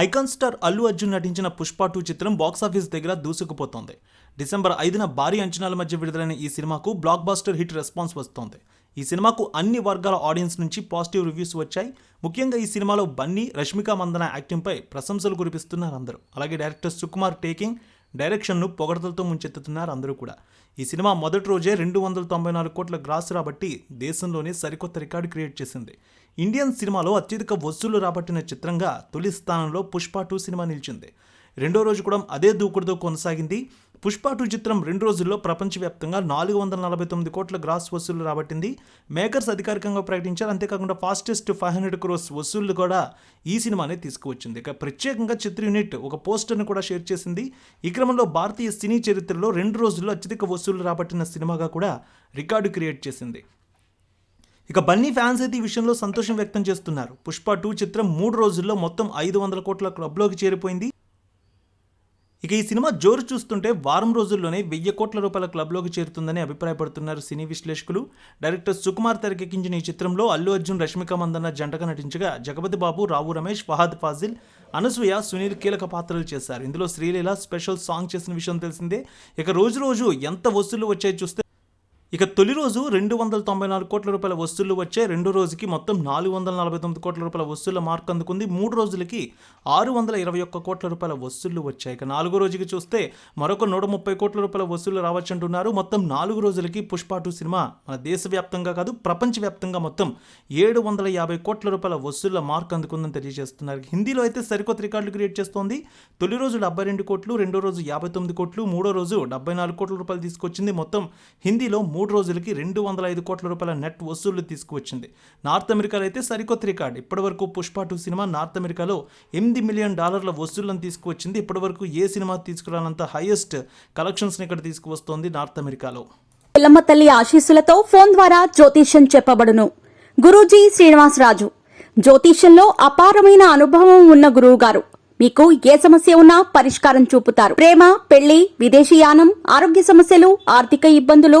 Icon star Allu Arjun నటించిన Pushpa two చిత్రం box office దగ్గర దూసుకుపోతోంది. డిసెంబర్ ఐదున భారీ అంచనాల మధ్య విడుదలైన ఈ సినిమాకు బ్లాక్ బాస్టర్ హిట్ రెస్పాన్స్ వస్తోంది. ఈ సినిమాకు అన్ని వర్గాల ఆడియన్స్ నుంచి పాజిటివ్ రివ్యూస్ వచ్చాయి. ముఖ్యంగా ఈ సినిమాలో బన్నీ రష్మిక మందన యాక్టింగ్పై ప్రశంసలు కురిపిస్తున్నారు అందరూ. అలాగే డైరెక్టర్ సుకుమార్ టేకింగ్ డైరెక్షన్ను పొగడతలతో ముంచెత్తుతున్నారు అందరూ కూడా. ఈ సినిమా మొదటి రోజే రెండు వందల తొంభై నాలుగు కోట్ల గ్రాస్ రాబట్టి దేశంలోనే సరికొత్త రికార్డు క్రియేట్ చేసింది. ఇండియన్ సినిమాలో అత్యధిక వసూలు రాబట్టిన చిత్రంగా తొలి స్థానంలో పుష్ప టూ సినిమా నిలిచింది. రెండో రోజు కూడా అదే దూకుడుతో కొనసాగింది. పుష్ప టూ చిత్రం రెండు రోజుల్లో ప్రపంచవ్యాప్తంగా నాలుగు వందల నలభై తొమ్మిది కోట్ల గ్రాస్ వసూళ్ళు రాబట్టింది. మేకర్స్ అధికారికంగా ప్రకటించారు. అంతేకాకుండా ఫాస్టెస్ట్ ఫైవ్ హండ్రెడ్ క్రోస్ వసూళ్ళు కూడా ఈ సినిమానే తీసుకువచ్చింది. ఇక ప్రత్యేకంగా చిత్ర యూనిట్ ఒక పోస్టర్ను కూడా షేర్ చేసింది. ఈ క్రమంలో భారతీయ సినీ చరిత్రలో రెండు రోజుల్లో అత్యధిక వసూళ్ళు రాబట్టిన సినిమాగా కూడా రికార్డు క్రియేట్ చేసింది. ఇక బన్నీ ఫ్యాన్స్ అయితే ఈ విషయంలో సంతోషం వ్యక్తం చేస్తున్నారు. పుష్ప టూ చిత్రం మూడు రోజుల్లో మొత్తం ఐదు వందల కోట్ల క్లబ్లోకి చేరిపోయింది. ఇక ఈ సినిమా జోరు చూస్తుంటే వారం రోజుల్లోనే వెయ్యి కోట్ల రూపాయల క్లబ్లోకి చేరుతుందని అభిప్రాయపడుతున్నారు సినీ విశ్లేషకులు. డైరెక్టర్ సుకుమార్ తెరకెక్కించిన ఈ చిత్రంలో అల్లు అర్జున్ రష్మిక మందన్న జంటగా నటించగా జగపతి బాబు రావు రమేష్ ఫహాద్ ఫాజిల్ అనసూయ సునీల్ కీలక పాత్రలు చేశారు. ఇందులో శ్రీలీల స్పెషల్ సాంగ్ చేసిన విషయం తెలిసిందే. ఇక రోజు రోజు ఎంత వసూళ్ళు వచ్చాయో చూస్తే ఇక తొలి రోజు రెండు వందల తొంభై నాలుగు కోట్ల రూపాయల వస్తువులు వచ్చే రెండో రోజుకి మొత్తం నాలుగు వందల నలభై తొమ్మిది కోట్ల రూపాయల వస్తువుల మార్క్ అందుకుంది. మూడు రోజులకి ఆరు వందల ఇరవై ఒక్క కోట్ల రూపాయల వసూళ్ళు వచ్చాయి. ఇక నాలుగో రోజుకి చూస్తే మరొక నూట ముప్పై కోట్ల రూపాయల వస్తువులు రావచ్చంటున్నారు. మొత్తం నాలుగు రోజులకి పుష్ప టూ సినిమా మన దేశవ్యాప్తంగా కాదు ప్రపంచవ్యాప్తంగా మొత్తం ఏడు వందల యాభై కోట్ల రూపాయల వసూళ్ళ మార్క్ అందుకుందని తెలియజేస్తున్నారు. హిందీలో అయితే సరికొత్త రికార్డులు క్రియేట్ చేస్తోంది. తొలి రోజు డెబ్బై రెండు కోట్లు రెండో రోజు యాభై తొమ్మిది కోట్లు మూడో రోజు డెబ్బై నాలుగు కోట్ల రూపాయలు తీసుకొచ్చింది మొత్తం హిందీలో మూడు రోజులకి రెండు వందల ఐదు కోట్ల రూపాయల నెట్ వసూళ్ళు తీసుకువచ్చింది. నార్త్ అమెరికాలో అయితే సరికొత్త రికార్డ్. ఇప్పటివరకు పుష్ప టూ సినిమా నార్త్ అమెరికాలో ఎనిమిది మిలియన్ డాలర్ల వసూళ్ళను తీసుకువచ్చింది. ఇప్పటివరకు ఏ సినిమా తీసుకురానంత హైయెస్ట్ కలెక్షన్స్ని ఇక్కడ తీసుకువస్తోంది నార్త్ అమెరికాలో. ఎల్లమ్మ తల్లి ఆశీస్సులతో ఫోన్ ద్వారా జ్యోతిష్యం చెప్పబడును. గురూజీ శ్రీనివాసరాజు జ్యోతిష్యంలో అపారమైన అనుభవం ఉన్న గురువు గారు. మీకు ఏ సమస్య ఉన్నా పరిష్కారం చూపుతారు. ప్రేమ పెళ్ళి విదేశీయానం ఆరోగ్య సమస్యలు ఆర్థిక ఇబ్బందులు